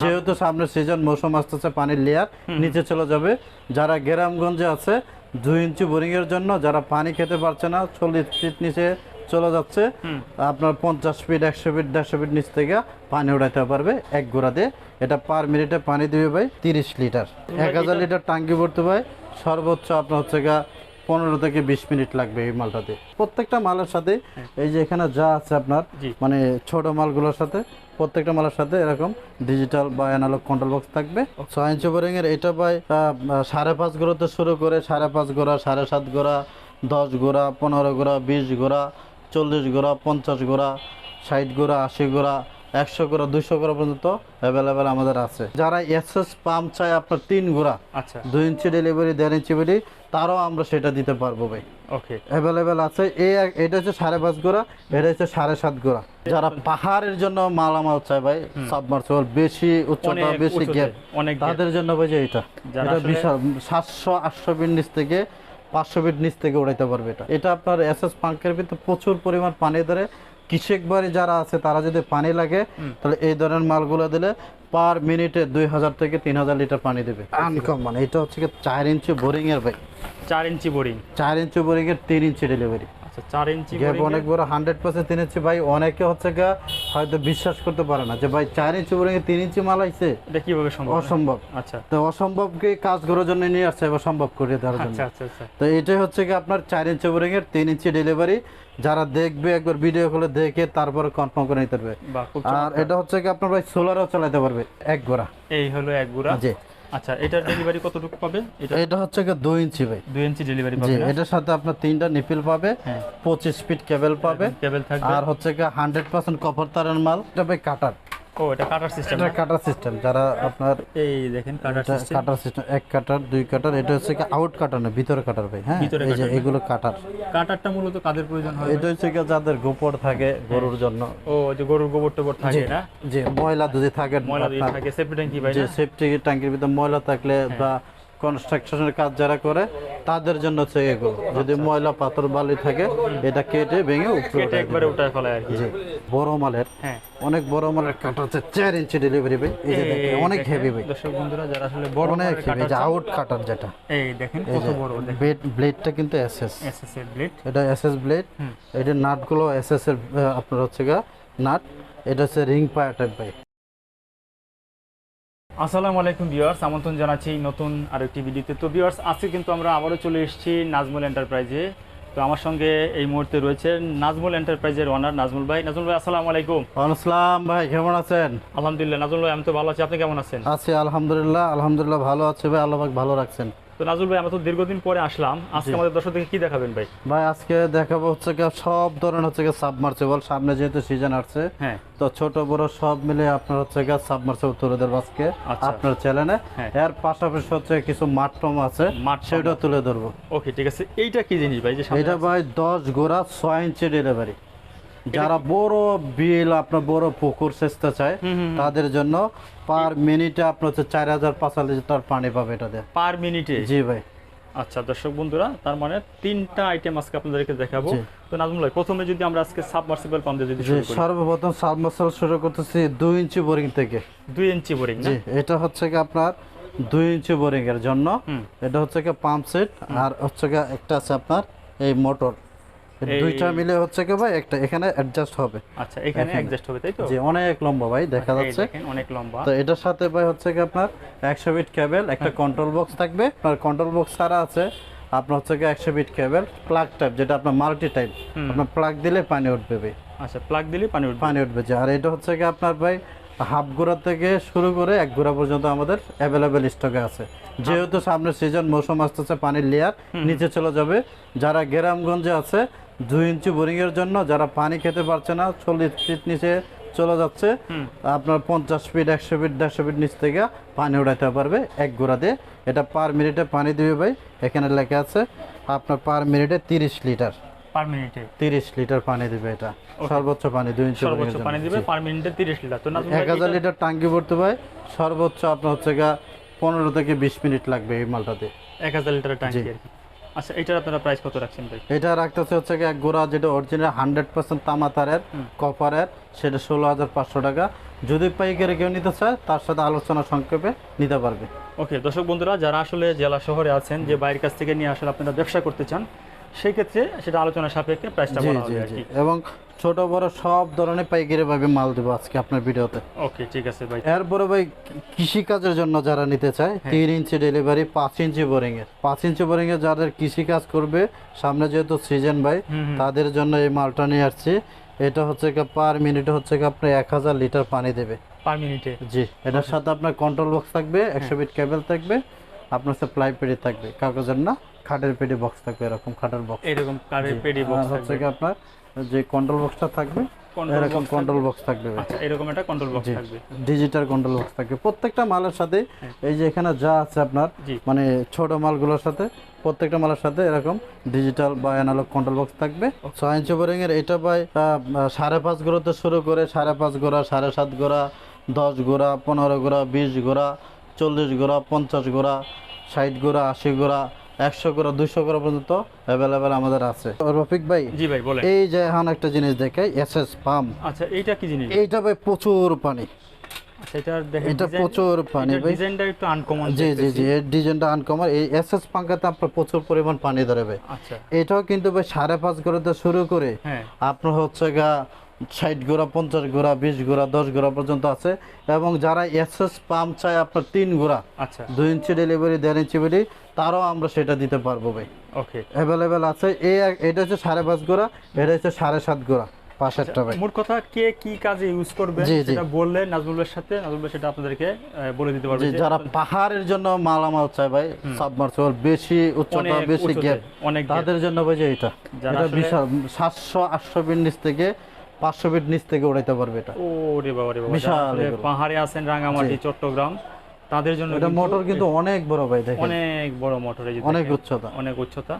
যেহেতু সামনে সিজন মৌসুম আসতেছে পানির লেয়ার নিচে চলে যাবে। যারা গ্রামগঞ্জে আছে দুই ইঞ্চি বোরিং এর জন্য যারা পানি খেতে পারছে না চল্লিশ ফিট নিচে চলে যাচ্ছে আপনার পঞ্চাশ ফিট একশো ফিট দেড়শো ফিট নিচ থেকে পানি উঠাইতে পারবে এক গোড়া দিয়ে এটা পার মিনিটে পানি দিবে ভাই তিরিশ লিটার এক হাজার লিটার টাঙ্কি ভরতে ভাই সর্বোচ্চ আপনার হচ্ছে গা পনেরো থেকে বিশ মিনিট লাগবে এই মালটাতে। প্রত্যেকটা মালের সাথে এই যে এখানে যা আছে আপনার মানে ছোট মালগুলোর সাথে প্রত্যেকটা মালের সাথে এরকম ডিজিটাল বা অ্যানালগ কন্ট্রোল বক্স থাকবে। ছয় ইঞ্চি বোরিং এর এটা আহ, সাড়ে পাঁচ গোড়াতে শুরু করে সাড়ে পাঁচ গোড়া সাড়ে সাত গোড়া দশ গোড়া পনেরো গোড়া বিশ গোড়া চল্লিশ গোড়া পঞ্চাশ গোড়া ষাট গোড়া আশি গোড়া একশো গোড়া দুইশো গোড়া পর্যন্ত অ্যাভেলেবেল আমাদের আছে। যারা এসএস পাম্প চায় আপনার তিন গোড়া আচ্ছা। দুই ইঞ্চি ডেলিভারি দেড় ইঞ্চি বেরি তারও আমরা সেটা দিতে পারব ভাই। ওকে। অ্যাভেলেবেল আছে। এই এটা হচ্ছে সাড়ে পাঁচ গোড়া এটা হচ্ছে সাড়ে সাত গোড়া। যারা পাহাড়ের জন্য মালামাল চায় ভাই সাবমার্সিবল বেশি উচ্চতা বেশি গ্যাপ তাদের জন্য ভাই যে এটা। এটা বিশাল সাতশো আটশো ফিট নিচ থেকে পাঁচশো ফিট নিচ থেকে উড়াইতে পারবে এটা। এটা আপনার এস এস পাঙ্কের ভিতরে প্রচুর পরিমাণ পানি ধরে। কৃষক বাড়ি যারা আছে তারা যদি পানি লাগে তাহলে এই ধরনের মালগুলো দিলে পার মিনিটে দুই হাজার থেকে তিন হাজার লিটার পানি দেবে। মানে এটা হচ্ছে চার ইঞ্চি বোরিং এর ভাই। চার ইঞ্চি বোরিং। চার ইঞ্চি বোরিং এর তিন ইঞ্চি ডেলিভারি। আচ্ছা চার ইঞ্চি গ্যাপ অনেক বড় হান্ড্রেড পার্সেন্ট তিন ইঞ্চি। ভাই অনেকে হচ্ছে গা হয়তো বিশ্বাস করতে পারে না যে ভাই চার ইঞ্চি বোরিং এ ইঞ্চি মাল আইছে। এটা কীভাবে সম্ভব? অসম্ভব। আচ্ছা। তো অসম্ভবকে কাজ করার জন্য নিয়ে আসছে এবার সম্ভব করে দেওয়ার জন্য। আচ্ছা আচ্ছা আচ্ছা। তো এটাই হচ্ছে কি আপনার চার ইঞ্চি বোরিং এর তিন ইঞ্চি ডেলিভারি যারা দেখবে একবার ভিডিও করে দেখে তারপরে কনফার্ম করে নিতে পারবে। আর এটা হচ্ছে কি আপনার ভাই সোলারও চালাতে পারবে এক গোড়া। এই হলো এক গোড়া। জি। আচ্ছা এটা ডেলিভারি কতটুকু পাবে? এটা এটা হচ্ছে কি 2 ইঞ্চি ভাই। 2 ইঞ্চি ডেলিভারি পাবে জি এটার সাথে আপনার তিনটা নিপিল পাবে হ্যাঁ। পঁচিশ ফিট কেবল পাবে কেবল থাকবে। আর হচ্ছে কি হান্ড্রেড পার্সেন্ট কপার তারের মাল। এটা ভাই কাটার ও এটা কাটার সিস্টেম এটা কাটার সিস্টেম যারা আপনার এই দেখেন কাটার সিস্টেম কাটার সিস্টেম এক কাটার দুই কাটার এটা হচ্ছে কি আউট কাটার না ভিতরে কাটার ভাই হ্যাঁ? এই যে এগুলো কাটার কাটারটা মূলত কাদের প্রয়োজন হয় এটা হচ্ছে কি যাদের গোবর থাকে গরুর জন্য। ও যে গরুর গোবর টোবর থাকে না? যে ময়লা দুধে থাকে ময়লা যদি থাকে সেফটি ট্যাঙ্কি ভাই সেফটি ট্যাঙ্কির ভিতরে ময়লা থাকলে হ্যাঁ। বা কনস্ট্রাকশনের কাজ যারা করে তাদের জন্য হচ্ছে এগুলো যদি ময়লা পাথর বালি থাকে এটা কেটে ভেঙে উপরে একবারে উঠায় ফেলায় আর কি। বড় মালের হ্যাঁ। অনেক বড় মালের কাটা হচ্ছে চার ইঞ্চি ডেলিভারি ভাই এই যে দেখেন, অনেক হেভি ভাই দর্শক বন্ধুরা যারা আসলে বড় অনেক হেভি যে আউট কাটার যেটা। এই দেখেন কত বড় ব্লেড ব্লেডটা কিন্তু এসএস এসএস এর ব্লেড এটা এসএস ব্লেড। এটা নাটগুলো এসএস এর আপনার হচ্ছে গা নাট এটা হচ্ছে রিং পায়ার টাইপ ভাই আসসালামু আলাইকুম ভিউয়ার্স আমন্ত্রণ জানাচ্ছি নতুন আরেকটি ভিডিওতে। তো ভিউয়ার্স আজকে কিন্তু আমরা আবারও চলে এসেছি নাজমুল এন্টারপ্রাইজে। তো আমার সঙ্গে এই মুহূর্তে রয়েছে নাজমুল এন্টারপ্রাইজের ওনার নাজমুল ভাই। নাজমুল ভাই আসসালামু আলাইকুম। আসসালাম ভাই কেমন আছেন? আলহামদুলিল্লাহ নাজমুল ভাই আমি তো ভালো আছি। আপনি কেমন আছেন? আছি আলহামদুলিল্লাহ আলহামদুলিল্লাহ ভালো আছে ভাই আল্লাহ ভালো রাখছেন। তো নাজমুল ভাই আমরা তো দীর্ঘদিন পরে আসলাম। আজকে আমাদের দর্শকদেরকে কি দেখাবেন ভাই? ভাই আজকে দেখাবো হচ্ছে গিয়ে সব ধরনের হচ্ছে গিয়ে সাবমার্সিবল। সামনে যেহেতু সিজন আসছে হ্যাঁ। তো ছোট বড় সব মিলে আপনার হচ্ছে গিয়ে সাবমার্সিবল তুলে দেবো আজকে আচ্ছা। আপনার চ্যানেলে। এর পাশাপাশি হচ্ছে কিছু মাঠটম আছে মাঠ সেটা তুলে ধরবো। ওকে ঠিক আছে। এইটা কি জিনিস ভাই যে এটা ভাই দশ গোড়া ছয় ইঞ্চি ডেলিভারি যারা বড় বিল আপনার বড় পুকুর সেচতে চায়। তাদের জন্য পার মিনিটে আপনার হচ্ছে চার হাজার পাঁচ লিটার পানি পাবে এটা দিয়ে। পার মিনিটে? জি ভাই। আচ্ছা দর্শক বন্ধুরা তার মানে তিনটা আইটেম আজকে আপনাদেরকে দেখাবো। তো নাজমুল ভাই প্রথমে যদি আমরা আজকে সাবমার্সিবল পাম্প দিয়ে যদি শুরু করি। সর্বপ্রথম সাবমার্সিবল শুরু করতেছি দুই ইঞ্চি বোরিং থেকে। দুই ইঞ্চি বোরিং না? জি এটা হচ্ছে কি আপনার দুই ইঞ্চি বোরিং এর জন্য। এটা হচ্ছে কি পাম্প সেট আর হচ্ছে কি একটা আছে আপনার এই মোটর দুইটা মিলে হচ্ছে কি ভাই একটা এখানে অ্যাডজাস্ট হবে। আচ্ছা এখানে। অ্যাডজাস্ট হবে তাই তো? যে অনেক লম্বা ভাই দেখা যাচ্ছে। দেখেন অনেক লম্বা। তো এটার সাথে ভাই হচ্ছে কি আপনার একশো বিট কেবল একটা কন্ট্রোল বক্স থাকবে। আপনার কন্ট্রোল বক্স ছাড়া আছে আপনার হচ্ছে কি একশো বিট কেবল প্লাগ টাইপ যেটা আপনার মাল্টি টাইপ আপনার প্লাগ দিলে পানি উঠবে ভাই। আচ্ছা প্লাগ দিলে পানি উঠবে। পানি উঠবে যে আর এটা হচ্ছে কি আপনার ভাই হাফ গোড়া থেকে শুরু করে এক গোড়া পর্যন্ত আমাদের অ্যাভেলেবেল স্টকে আছে। যেহেতু সামনে সিজন মৌসুম আসতেছে পানির লেয়ার নিচে চলে যাবে। যারা গ্রামগঞ্জে আছে দুই ইঞ্চি বোরিং এর জন্য যারা পানি খেতে পারছে না চল্লিশ ফিট নিচে চলে যাচ্ছে আপনার পঞ্চাশ ফিট একশো ফিট দেড়শো ফিট নিচ থেকে পানি উঠাইতে পারবে এক গোড়া দিয়ে। এটা পার মিনিটে পানি দিবে ভাই। এখানে লেখা আছে আপনার পার মিনিটে তিরিশ লিটার পার মিনিটে তিরিশ লিটার পানি দিবে এটা। সর্বোচ্চ পানি দুই ইঞ্চি সর্বোচ্চ পানি দিবে পার মিনিটে তিরিশ লিটার। তো হাজার এটা- লিটার টাঙ্কি ভরতে ভাই সর্বোচ্চ আপনার হচ্ছে গা পনেরো থেকে বিশ মিনিট লাগবে এই মালটাতে। এক হাজার লিটারের ট্যাঙ্কি আচ্ছা এটার আপনারা প্রাইস কত রাখছেন ভাই? এটা রাখতেছে হচ্ছে এক গোড়া যেটা অরিজিনাল হান্ড্রেড পার্সেন্ট তামা তারের কপারের সেটা ষোলো হাজার পাঁচশো টাকা। যদি পাইকারি কেউ নিতে চায় তার সাথে আলোচনা সংক্ষেপে নিতে পারবে। ওকে দর্শক বন্ধুরা যারা আসলে জেলা শহরে আছেন যে বাইরের কাছ থেকে নিয়ে আসলে আপনারা ব্যবসা করতে চান সেই ক্ষেত্রে সেটা আলোচনা সাপেক্ষে প্রাইসটা বলা হবে আর কি। এবং ছোট বড় সব ধরনের পাইকারি ভাবে মাল দেবো আজকে আপনার ভিডিওতে। ওকে ঠিক আছে ভাই। এরপরে ভাই কৃষি কাজের জন্য যারা নিতে চায় হ্যাঁ। তিন ইঞ্চি ডেলিভারি পাঁচ ইঞ্চি বোরিং এর পাঁচ ইঞ্চি বোরিং এর যাদের কৃষি কাজ করবে সামনে যেহেতু সিজন ভাই। তাদের জন্য এই মালটা নিয়ে আসছি। এটা হচ্ছে কি পার মিনিটে হচ্ছে কি আপনার এক হাজার লিটার পানি দেবে। পার মিনিটে জি এটার সাথে আপনার কন্ট্রোল বক্স থাকবে হ্যাঁ। একশো বিট কেবল থাকবে আপনার সাথে প্লাই পেডি থাকবে কাগজের না? খাটের পেডি বক্স থাকবে এরকম খাটের বক্স। এরকম কারের পেডি বক্স হচ্ছে কি আপনার যে কন্ট্রোল বক্সটা থাকবে এরকম কন্ট্রোল বক্স থাকবে। আচ্ছা এরকম একটা কন্ট্রোল বক্স থাকবে। ডিজিটাল কন্ট্রোল বক্স থাকবে। প্রত্যেকটা মালের সাথে এই যে এখানে যা আছে আপনার মানে ছোট মালগুলোর সাথে প্রত্যেকটা মালের সাথে এরকম ডিজিটাল বা অ্যানালগ কন্ট্রোল বক্স থাকবে। ছয় ইঞ্চি বোরিং এর এটা আহ, সাড়ে পাঁচ গোড়াতে শুরু করে সাড়ে পাঁচ গোড়া সাড়ে সাত গোড়া দশ গোড়া পনেরো গোড়া বিশ গোড়া চল্লিশ গোড়া পঞ্চাশ গোড়া ষাট গোড়া আশি গোড়া একশো গোড়া দুইশো গোড়া পর্যন্ত অ্যাভেলেবেল আমাদের আছে। রফিক ভাই জি ভাই বলেন। এই যে এখন একটা জিনিস দেখাই এস এস পাম্প আচ্ছা এইটা কি জিনিস? এইটা ভাই প্রচুর পানি। আচ্ছা এটা প্রচুর পানি ডিজাইনটা একটু আনকমন জি জি জি এর ডিজাইনটা আনকমন এই এস এস পাঙ্কাতে আপনার প্রচুর পরিমাণ পানি ধরবে আচ্ছা। এটাও কিন্তু ভাই সাড়ে পাঁচ গোড়াতে শুরু করে। হ্যাঁ। আপনার হচ্ছে গা ষাট গোড়া পঞ্চাশ গোড়া বিশ গোড়া দশ গোড়া পর্যন্ত আছে। এবং যারা এস এস পাম্প চায় আপনার তিন গোড়া আচ্ছা। দুই ইঞ্চি ডেলিভারি দেড় ইঞ্চি বেরি তারও আমরা সেটা দিতে পারব ভাই। ওকে অ্যাভেলেবেল আছে। এই এটা হচ্ছে সাড়ে পাঁচ গোড়া এটা হচ্ছে সাড়ে সাত গোড়া পাশেরটা ভাই। মোট কথা কে কি কাজে ইউজ করবে জি, জি। সেটা বললে নাজমুলের সাথে নাজমুল সেটা আপনাদেরকে বলে দিতে পারবে যে যে যারা পাহাড়ের জন্য মালামাল চায় ভাই সাবমার্সিবল বেশি উচ্চতা বেশি গ্যাপ তাদের জন্য ভাই যে এটা। এটা বিশাল সাতশো আটশো নিচ থেকে পাঁচশো ফিট নিচ থেকে উড়াইতে পারবে এটা। ও রে বাবা রে বাবা। বিশাল। পাহাড়ে আছেন রাঙামাটি চট্টগ্রাম। তাদের জন্য এটা মোটর কিন্তু অনেক বড় ভাই দেখেন। অনেক বড় মোটর এই অনেক উচ্চতা। অনেক উচ্চতা।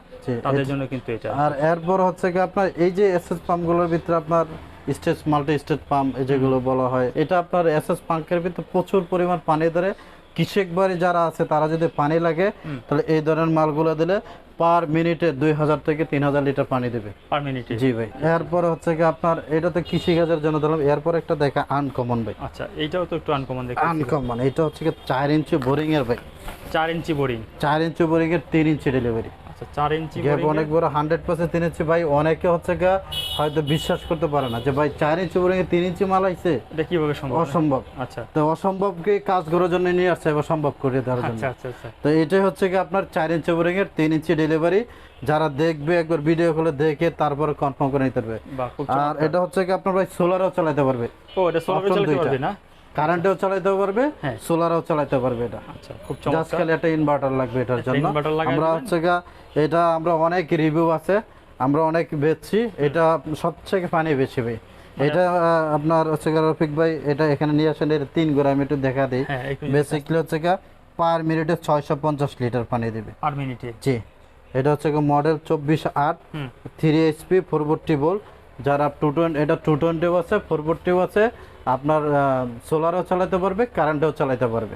তাদের জন্য কিন্তু এটা। আর এরপর হচ্ছে কি আপনার এই যে এসএস পাম্পগুলোর ভিতরে আপনার স্টেজ মাল্টি স্টেজ পাম্প এই যেগুলো বলা হয় এটা আপনার এসএস পাম্পের ভিতরে প্রচুর পরিমাণ পানি ধরে কৃষক বাড়ি যারা আছে তারা যদি পানি লাগে তাহলে এই ধরনের মালগুলো দিলে পার মিনিটে দুই হাজার থেকে তিন হাজার লিটার পানি দেবে। পার মিনিটে? জি ভাই। এরপর হচ্ছে কি আপনার এটা তো কৃষিকাজের জন্য দিলাম এরপর একটা দেখা আনকমন ভাই। আচ্ছা এইটাও তো একটু আনকমন দেখতে আনকমন এটা হচ্ছে কি চার ইঞ্চি বোরিং এর ভাই। চার ইঞ্চি বোরিং চার ইঞ্চি বোরিং এর তিন ইঞ্চি ডেলিভারি আচ্ছা চার ইঞ্চি অনেক বড় হান্ড্রেড পার্সেন্ট তিন ইঞ্চি। ভাই অনেকে হচ্ছে গা হয়তো বিশ্বাস করতে পারে না যে ভাই চার ইঞ্চি বোরিং এ তিন ইঞ্চি মাল আইছে। এটা কীভাবে সম্ভব? অসম্ভব। আচ্ছা। তো অসম্ভবকে কাজ করার জন্য নিয়ে আসছে এবার সম্ভব করে দেওয়ার জন্য। আচ্ছা আচ্ছা আচ্ছা। তো এটাই হচ্ছে কি আপনার চার ইঞ্চি বোরিং এর তিন ইঞ্চি ডেলিভারি যারা দেখবে একবার ভিডিও করে দেখে তারপরে কনফার্ম করে নিতে পারবে। আর এটা হচ্ছে কি আপনার ভাই সোলারও চালাতে পারবে। ও এটা সোলারে option চালাতে পারবে না? কারেন্টেও চালাতে পারবে হ্যাঁ। সোলারও চালাতে পারবে এটা। আচ্ছা খুব চমৎকার। একটা ইনভার্টার লাগবে এটার জন্য। আমরা হচ্ছে এটা আমরা অনেক রিভিউ আছে। আমরা অনেক বেচছি এটা সবথেকে পানি বেশি ভাই। মানে এটা আপনার হচ্ছে রফিক ভাই এটা এখানে নিয়ে আসেন এটা তিন গোড়া আমি একটু দেখা দিই। হ্যাঁ বেসিকলি হচ্ছে গা পার মিনিটে ছয়শো পঞ্চাশ লিটার পানি দেবে। পার মিনিটে জি। এটা হচ্ছে মডেল চব্বিশ আট three HP four forty volt যারা টু টোয়েন্টি এটা টু টোয়েন্টিও আছে ফোর ফোরটিও আছে আপনার সোলারও চালাতে পারবে কারেন্টেও চালাতে পারবে।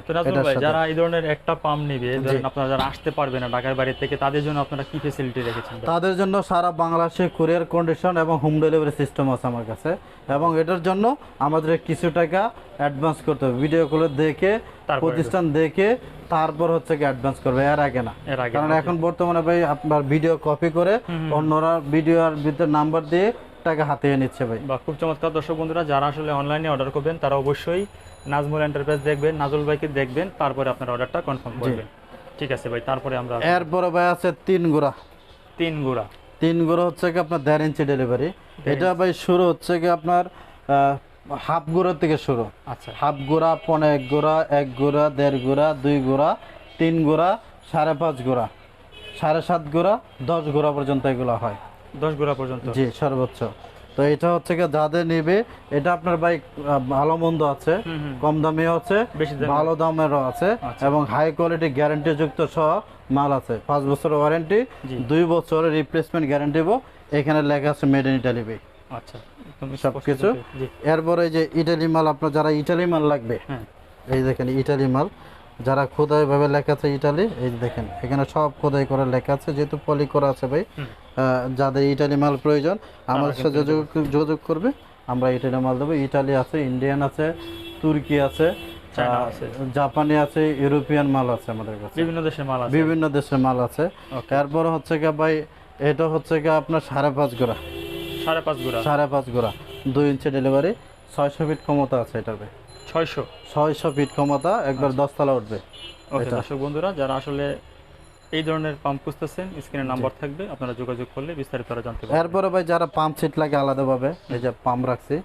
যারা এই ধরনের একটা পাম্প নেবে আপনারা যারা আসতে পারবে না ঢাকার বাইরে থেকে তাদের জন্য আপনারা কি ফেসিলিটি রেখেছেন? তাদের জন্য সারা বাংলাদেশে কুরিয়ার কন্ডিশন এবং হোম ডেলিভারি সিস্টেম আছে আমার কাছে। এবং এটার জন্য আমাদের কিছু টাকা অ্যাডভান্স করতে হবে। ভিডিও কলে দেখে প্রতিষ্ঠান দেখে তারপর হচ্ছে কি অ্যাডভান্স করবে এর আগে না। কারণ এখন বর্তমানে ভাই আপনার ভিডিও কপি করে অন্যরা ভিডিওর ভিতরে নাম্বার দিয়ে টাকা হাতিয়ে নিচ্ছে ভাই। বা খুব চমৎকার। দর্শক বন্ধুরা যারা আসলে অনলাইনে অর্ডার করবেন তারা অবশ্যই নাজমুল এন্টারপ্রাইজ দেখবেন নাজুল ভাইকে দেখবেন তারপরে আপনার অর্ডারটা কনফার্ম করবেন। ঠিক আছে ভাই তারপরে আমরা এরপরে ভাই আছে তিন গোড়া। তিন গুড়া। তিন গোড়া হচ্ছে কি আপনার দেড় ইঞ্চি ডেলিভারি এটা ভাই শুরু হচ্ছে কি আপনার হাফ গোড়া থেকে শুরু। আচ্ছা। হাফ গোড়া পনে এক গোড়া এক গোড়া দেড় গোড়া দুই গোড়া তিন গোড়া সাড়ে পাঁচ গোড়া সাড়ে সাত গোড়া দশ গোড়া পর্যন্ত এগুলো হয়। দশ গুড়া পর্যন্ত। জি সর্বোচ্চ। তো এটা হচ্ছে কি যাদের নেবে এটা আপনার ভাই ভালো মন্দ আছে কম দামে আছে বেশি ভালো দামেরও আছে আচ্ছা। এবং হাই কোয়ালিটি গ্যারান্টি যুক্ত সহ মাল আছে। পাঁচ বছরের ওয়ারেন্টি। দুই বছরের রিপ্লেসমেন্ট গ্যারান্টি এখানে লেখা আছে মেড ইন ইটালি ভাই। আচ্ছা একদম সব কিছু। দেখে- জি। এরপরে এই যে ইটালি মাল আপনার যারা ইটালি মাল লাগবে হ্যাঁ। এই দেখেন ইটালি মাল যারা খোদাই ভাবে লেখা আছে ইটালি এই দেখেন এখানে সব খোদাই করে লেখা আছে যেহেতু পলি করা আছে ভাই। যাদের ইটালি মাল প্রয়োজন আমাদের সাথে যোগাযোগ করবে। আমরা ইটালি মাল দেবো। ইটালি আছে ইন্ডিয়ান আছে তুর্কি আছে। জাপানি আছে ইউরোপিয়ান মাল আছে আমাদের কাছে। বিভিন্ন দেশের মাল আছে। বিভিন্ন দেশের মাল আছে। এরপরে হচ্ছে গিয়ে ভাই এটা হচ্ছে গিয়ে আপনার সাড়ে পাঁচ গোড়া। সাড়ে পাঁচ গুড়া? সাড়ে পাঁচ গোড়া। দুই ইঞ্চি ডেলিভারি ছয়শো ফিট ক্ষমতা আছে ভাই। ছয়শো? ছয়শো ফিট ক্ষমতা একবার দশতলা উঠবে দর্শক বন্ধুরা যারা আসলে এই ধরনের পাম্প খুঁজতেছেন স্ক্রিনে নাম্বার থাকবে আপনারা যোগাযোগ করলে বিস্তারিত আরও জানতে পারবেন। এরপরে ভাই যারা পাম্প সেট লাগে আলাদাভাবে এই যে পাম্প রাখছি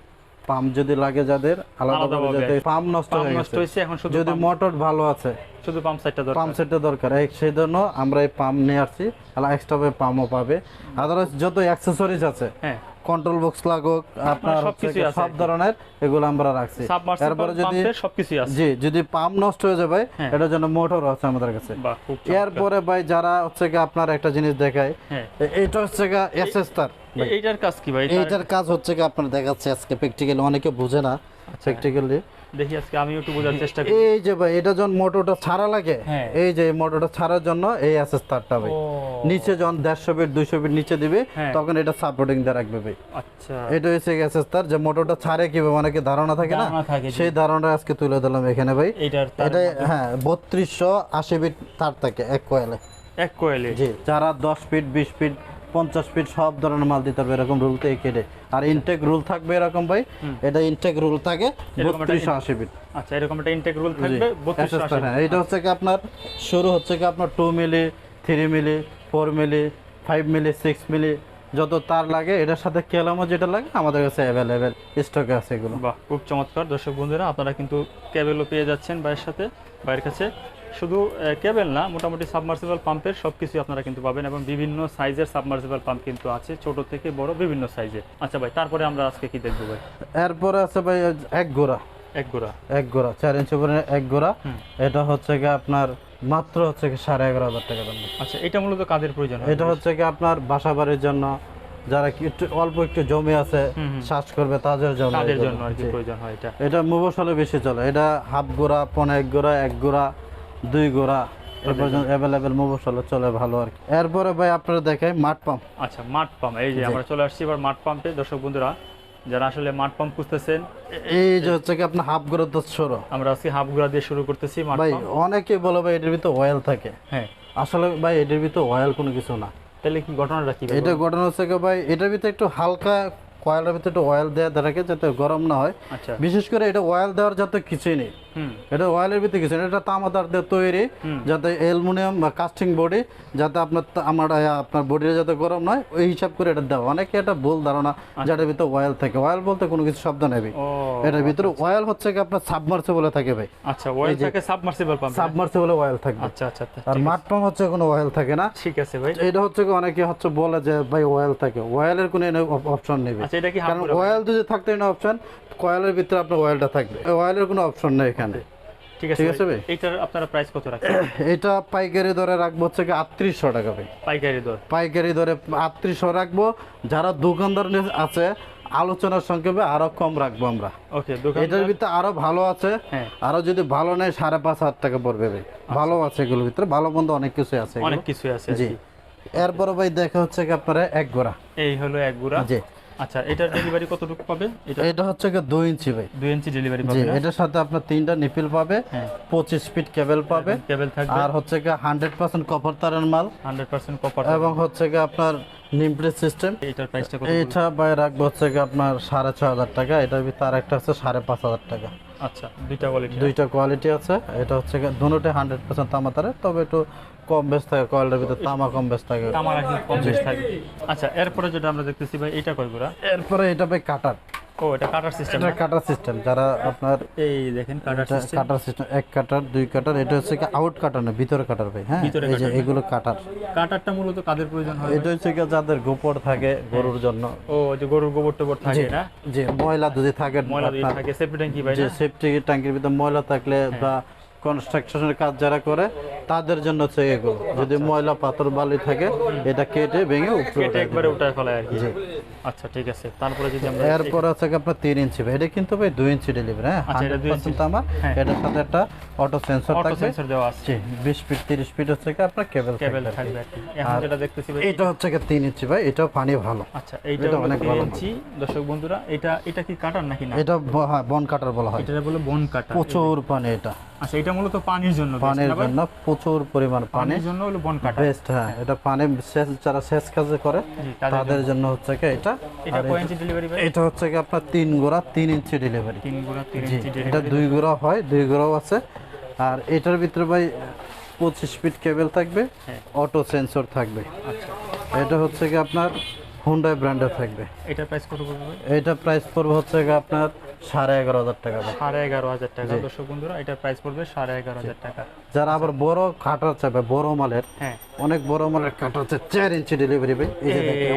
পাম্প যদি লাগে যাদের আলাদাভাবে। যাতে পাম্প নষ্ট হয়ে গেছে। হয়েছে এখন শুধু যদি মোটর ভালো আছে শুধু পাম্প সেটটা দরকার। পাম্প সেটটা দরকার। এই সেই জন্য আমরা এই পাম্প নিয়ে আসছি তাহলে এক্সট্রা পাম্পও পাবে। আদারস যত অ্যাক্সেসরিজ আছে হ্যাঁ। কন্ট্রোল বক্স লাগুক আপনার হচ্ছে সব ধরনের এগুলো আমরা রাখছি। এরপরে যদি সবকিছু সবকিছুই আছে। জি যদি পাম্প নষ্ট হয়ে যাবে হ্যাঁ। এটার জন্য মোটর আছে আমাদের কাছে। এরপরে ভাই যারা হচ্ছে কি আপনার একটা জিনিস দেখায় এটা হচ্ছে কি এসএস তার এইটার কাজ কি ভাই? এইটার কাজ হচ্ছে কি আপনার দেখাচ্ছে আজকে। প্র্যাকটিক্যালি অনেকে বুঝে না। প্র্যাকটিক্যালি দেখি আজকে আমি একটু বোঝার চেষ্টা করি। এই যে ভাই এটা যখন মোটরটা ছাড়া লাগে হ্যাঁ। এই যে মোটরটা ছাড়ার জন্য এই এসএস তারটা ভাই। নিচে যখন দেড়শো ফিট দুইশো ফিট নিচে দিবে হ্যাঁ। তখন এটা সাপোর্টিং দিয়ে রাখবে ভাই। আচ্ছা। এটা হচ্ছে এসএস তার যে মোটরটা ছাড়ে কীভাবে অনেকে ধারণা থাকে না? ধারণা থাকে, জি। সেই ধারণাটা আজকে তুলে দিলাম এখানে ভাই। এটা হ্যাঁ বত্রিশশো আশি ফিট তার থাকে এক কয়েলে এক কোয়েলে জি যারা দশ ফিট বিশ ফিট পঞ্চাশ ফিট সব ধরনের মাল দিতে পারবে এরকম রুল থেকে কেটে আর ইনটেক রুল থাকবে এরকম ভাই এটা ইনটেক রুল থাকে বত্রিশশো আশি ফিট আচ্ছা এরকম একটা ইনটেক রুল থাকবে হ্যাঁ এটা হচ্ছে কি আপনার শুরু হচ্ছে কি আপনার two mil three mil four mil five mil six mil যত তার লাগে এটার সাথে কেলামও যেটা লাগে আমাদের কাছে অ্যাভেলেবেল স্টকে আছে এগুলো। বাহ খুব চমৎকার। দর্শক বন্ধুরা আপনারা কিন্তু কেবেলও পেয়ে যাচ্ছেন ভাইয়ের সাথে ভাইয়ের কাছে। শুধু কেবেল না মোটামুটি সাবমার্সিবল পাম্পের সব কিছুই আপনারা কিন্তু পাবেন এবং বিভিন্ন সাইজের সাবমার্সিবল পাম্প কিন্তু আছে ছোট থেকে বড় বিভিন্ন সাইজের। আচ্ছা ভাই তারপরে আমরা আজকে কি দেখব ভাই? এরপরে আছে ভাই এক গোড়া। এক গোড়া। এক গোড়া চার ইঞ্চি করে এক গোড়া। এটা হচ্ছে কি আপনার মাত্র হচ্ছে কি সাড়ে এগারো হাজার টাকা দাম। আচ্ছা এটা মূলত কাদের প্রয়োজন এটা হচ্ছে কি আপনার বাসা বাড়ির জন্য যারা একটু অল্প একটু জমি আছে। চাষ করবে তাদের জন্য তাদের জন্য আর কি প্রয়োজন হয় এটা। এটা মুবসলে বেশি চলে এটা হাফ গোড়া পনে এক গোড়া এক গোড়া। দুই গোড়া এ পর্যন্ত অ্যাভেলেবেল মুবসলে চলে ভালো আর কি। এরপরে ভাই আপনারা দেখাই মাঠ পাম্প আচ্ছা মাঠ পাম্প এই যে আমরা চলে আসছি এবার মাঠ পাম্পে দর্শক বন্ধুরা যারা আসলে মাঠ পাম্প খুঁজতেছেন এই যে হচ্ছে কি আপনার হাফ গোড়া তো সরো আমরা আজকে হাফ গুড়া দিয়ে শুরু করতেছি ভাই অনেকে বলে ভাই এটার ভিতরে অয়েল থাকে। হ্যাঁ। আসলে ভাই এটার ভিতরে অয়েল কোনো কিছু না। তাহলে কি ঘটনাটা কি এটা ঘটনা হচ্ছে কি ভাই এটার ভিতরে একটু হালকা কয়লার ভিতরে একটু অয়েল দেওয়া থাকে যাতে গরম না হয়। আচ্ছা। বিশেষ করে এটা অয়েল দেওয়ার যাতে কিছুই নেই। এটা অয়েলের ভিতরে কিছু এটা তামাদার দিয়ে তৈরি যাতে অ্যালুমিনিয়াম বা কাস্টিং বডি যাতে আপনার আমার আপনার বডিটা যাতে গরম নয় ওই হিসাব করে এটা দেওয়া। অনেকে এটা ভুল ধারণা যেটার ভিতরে অয়েল থাকে। অয়েল বলতে কোনো কিছু শব্দ নেবে এটার ভিতরে অয়েল হচ্ছে কি আপনার সাবমার্সেবলে থাকে ভাই। আচ্ছা ওয়েল থাকে সাবমার্সিবল পাম্প সাবমার্সেবলে অয়েল থাকবে। আচ্ছা আচ্ছা আচ্ছা। আর মাঠ পাম্প হচ্ছে কোনো অয়েল থাকে না। ঠিক আছে ভাই। এটা হচ্ছে কি অনেকে হচ্ছে বলে যে ভাই অয়েল থাকে। অয়েলের কোনো অপশন নেবে আচ্ছা এটা কি কারণ? অয়েল যদি থাকতো না অপশন কয়েলের ভিতরে আপনার অয়েলটা থাকবে। অয়েলের কোনো অপশন নেই এখানে। ঠিক আছে ঠিক আছে ভাই? ভাই? আপনারা প্রাইস কত রাখছেন? এটা পাইকারি দরে রাখব হচ্ছে কি আটত্রিশশো টাকা ভাই। পাইকারি দর। পাইকারি দরে আটত্রিশশো রাখব। যারা দোকানদার আছে আলোচনার সংক্ষেপে আরও কম রাখব আমরা। এটার ভিতরে আরও ভালো আছে। হ্যাঁ। আরও যদি ভালো নেয় সাড়ে পাঁচ হাজার টাকা পড়বে ভাই। ভালো আছে এগুলোর ভিতরে। ভালো মন্দ অনেক কিছু আছে অনেক কিছু আছে জি। এরপরে ভাই দেখা হচ্ছে কি আপনারা এক গোড়া। এই হলো এক গুড়া। জি। আচ্ছা এটার ডেলিভারি কতটুকু পাবে এটা এটা হচ্ছে কি দুই ইঞ্চি ভাই। দুই ইঞ্চি ডেলিভারি পাবে এটার সাথে আপনার তিনটা নিপিল পাবে হ্যাঁ। পঁচিশ ফিট কেবল পাবে কেবল থাকবে। আর হচ্ছে কি হান্ড্রেড পার্সেন্ট কপার তারের মাল হান্ড্রেড পার্সেন্ট কপার এবং হচ্ছে কি আপনার নিমপ্রেস সিস্টেম এটার প্রাইসটা কত এইটা ভাই রাখব হচ্ছে কি আপনার সাড়ে ছ হাজার টাকা এটার ভিতরে একটা আছে সাড়ে পাঁচ হাজার টাকা। আচ্ছা দুইটা কোয়ালিটি দুইটা কোয়ালিটি আছে এটা হচ্ছে দুটোতে হান্ড্রেড পার্সেন্ট তামা তারে তবে একটু কম বেশ থাকে কয়েলটার ভিতরে তামা কম বেশ থাকে। আর কি কম বেশ থাকে। আচ্ছা এরপরে যেটা আমরা দেখতেছি ভাই এটা কয় গুড়া? এরপরে এটা ভাই কাটার। ও এটা কাটার সিস্টেম এটা কাটার সিস্টেম যারা আপনার এই দেখেন কাটার সিস্টেম কাটার সিস্টেম এক কাটার দুই কাটার এটা হচ্ছে কি আউট কাটার না ভিতরে কাটার ভাই হ্যাঁ? এই যে এগুলো কাটার। কাটারটা মূলত কাদের প্রয়োজন হয় এটা হচ্ছে কি যাদের গোপর থাকে গরুর জন্য। ও যে গরুর গোবর টোবর থাকে না? যে ময়লা যদি থাকে ময়লা থাকে সেফটি ট্যাঙ্কি ভাই সেফটি ট্যাঙ্কির ভিতরে ময়লা থাকলে হ্যাঁ। বা কনস্ট্রাকশনের কাজ যারা করে তাদের জন্য হচ্ছে এগুলো যদি ময়লা পাথর বালি থাকে এটা কেটে ভেঙে উপরে এটা একবারে উঠায় ফেলায় আর কি। আচ্ছা ঠিক আছে। তারপরে যদি আমরা এরপর আছে কি আপনার তিন ইঞ্চি ভাই। এটা কিন্তু ভাই দুই ইঞ্চি ডেলিভারি হ্যাঁ? আচ্ছা, এটা হান্ড্রেড পার্সেন্ট আমার হ্যাঁ। এটার সাথে একটা অটো সেন্সর থাকবে। সেন্সর দেওয়া আছে। বিশ ফিট তিরিশ ফিট হচ্ছে আপনার কেবল কেবল থাকবে যেটা দেখতেছি ভাই এটা হচ্ছে তিন ইঞ্চি ভাই। এটাও পানি ভালো। আচ্ছা এটা অনেক ভালো। ইঞ্চি। দর্শক বন্ধুরা এটা এটা কি কাটার নাকি না? এটা হ্যাঁ বন কাটার বলা হয়। এটা বলে বন কাটা প্রচুর পানি এটা। আচ্ছা এটা মূলত পানির জন্য পানির জন্য প্রচুর পরিমাণ পানি। পানির জন্য হলো বন কাটা। বেস্ট হ্যাঁ এটা পানি সেচ যারা সেচ কাজে করে তাদের জন্য। হচ্ছে কি এটা? এটা কয় ইঞ্চি ডেলিভারি ভাই? এটা হচ্ছে কি আপনার তিন গোড়া তিন ইঞ্চি ডেলিভারি তিন গুণা তিন জি ইঞ্চি এটা ডেলিভারি দুই গোড়া হয় দুই গোড়াও আছে। আর এটার ভিতরে ভাই পঁচিশ ফিট কেবল থাকবে হ্যাঁ। অটো সেন্সর থাকবে। আচ্ছা। এটা হচ্ছে কি আপনার হুন্ডাই ব্র্যান্ডের থাকবে। এটা প্রাইস কত পড়বে এটা প্রাইস পড়বে হচ্ছে কি আপনার সাড়ে এগারো হাজার টাকা সাড়ে এগারো হাজার টাকা। দর্শক বন্ধুরা এটা প্রাইস পড়বে সাড়ে এগারো হাজার টাকা। যারা আবার বড় কাটার বড় মালের হ্যাঁ। অনেক বড় মালের কাটার চার ইঞ্চি ডেলিভারি ভাই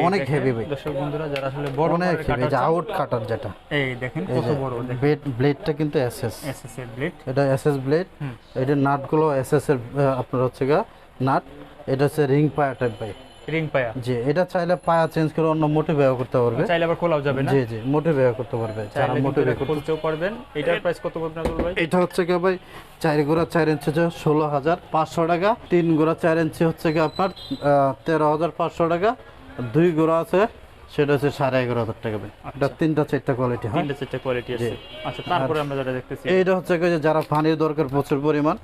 অনেক হেভি ভাই দর্শক বন্ধুরা যারা আসলে বড় অনেক হেভি যে আউট কাটার যেটা। এই দেখেন কত বড় ব্লেড ব্লেডটা কিন্তু এসএস এসএস এর ব্লেড এটা এসএস ব্লেড হুম। এটা নাটগুলো এসএস এর আপনার হচ্ছে গা নাট এটা হচ্ছে রিং পায়া টাইপ ভাই রিং পায়া। জি এটা চাইলে পায়া চেঞ্জ করে অন্য মোটে ব্যবহার করতে পারবে। চাইলে আবার খোলাও যাবে না? জি জি মোটে ব্যবহার করতে পারবে। যারা মোটে করতেও ব্যবহার করতে খুলতেও পারবেন। এটার প্রাইস কত পড়বে আপনাদের ভাই? এটা হচ্ছে কি ভাই চার গোড়া চার ইঞ্চি হচ্ছে ষোলো হাজার পাঁচশো টাকা তিন গোড়া চার ইঞ্চি হচ্ছে কি আপনার আহ, তেরো হাজার পাঁচশো টাকা দুই গোড়া আছে সেটা হচ্ছে সাড়ে এগারো হাজার টাকা ভাই এটা তিনটা চারটা কোয়ালিটি হয়? তিনটে চারটে কোয়ালিটি আছে। আচ্ছা তারপরে আমরা যেটা দেখতেছি এইটা হচ্ছে যে যারা পানির দরকার প্রচুর পরিমাণ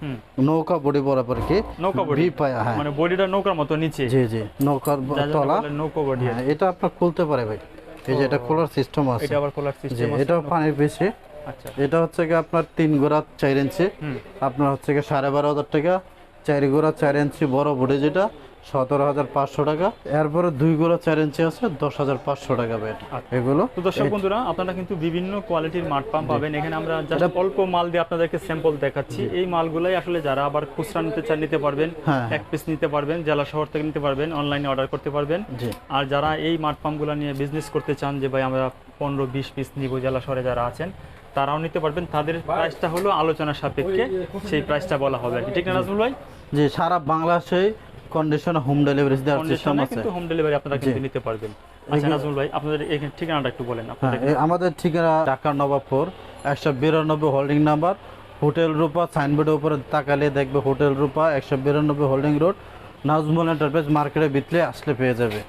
নৌকা বডি বরাবর কি নৌকা বডি পায়া হ্যাঁ। মানে বডিটা নৌকার মতো নিচে। জি জি নৌকার তলা। নৌকা বডি হ্যাঁ, এটা আপনার খুলতে পারে ভাই। এই যে এটা খোলার সিস্টেম আছে এটা আবার খোলার সিস্টেম আছে। এটাও পানির বেশি। আচ্ছা। এটা হচ্ছে কি আপনার তিন গোড়া চার ইঞ্চি। আপনার হচ্ছে কি সাড়ে বারো হাজার টাকা। চার গোড়া চার ইঞ্চি বড় বডি যেটা। সতেরো হাজার পাঁচশো টাকা। এরপরে দুই গোড়া চার ইঞ্চি আছে দশ হাজার পাঁচশো টাকা এটা। আচ্ছা। এগুলো তো দর্শক বন্ধুরা আপনারা কিন্তু বিভিন্ন কোয়ালিটির মাঠ পাম্প পাবেন। এখানে আমরা জাস্ট অল্প মাল দিয়ে আপনাদেরকে স্যাম্পল দেখাচ্ছি। এই মালগুলাই আসলে যারা আবার খুচরা নিতে চান নিতে পারবেন। হ্যাঁ এক পিস নিতে পারবেন জেলা শহর থেকে নিতে পারবেন অনলাইনে অর্ডার করতে পারবেন। জি। আর যারা এই মাঠ পাম্পগুলো নিয়ে বিজনেস করতে চান যে ভাই আমরা পনেরো বিশ পিস নিব জেলা শহরে যারা আছেন তারাও নিতে পারবেন। তাদের প্রাইসটা হলো আলোচনার সাপেক্ষে সেই প্রাইসটা বলা হবে আর কি। ঠিক না নাজমুল ভাই? জি সারা বাংলাদেশে কন্ডিশনে হোম ডেলিভারি দেওয়ার সিস্টেম আছে। কিন্তু হোম ডেলিভারি আপনারা কিন্তু নিতে পারবেন। আচ্ছা নাজমুল ভাই আপনাদের এখানে ঠিকানাটা একটু বলেন হ্যাঁ আপনাদের আমাদের ঠিকানা ঢাকা নবাবপুর একশো বিরানব্বই হোল্ডিং নাম্বার হোটেল রূপা সাইনবোর্ডের উপরে তাকালে দেখবে হোটেল রূপা একশো বিরানব্বই হোল্ডিং রোড নাজমুল এন্টারপ্রাইজ মার্কেটের ভিতরে আসলে পেয়ে যাবে।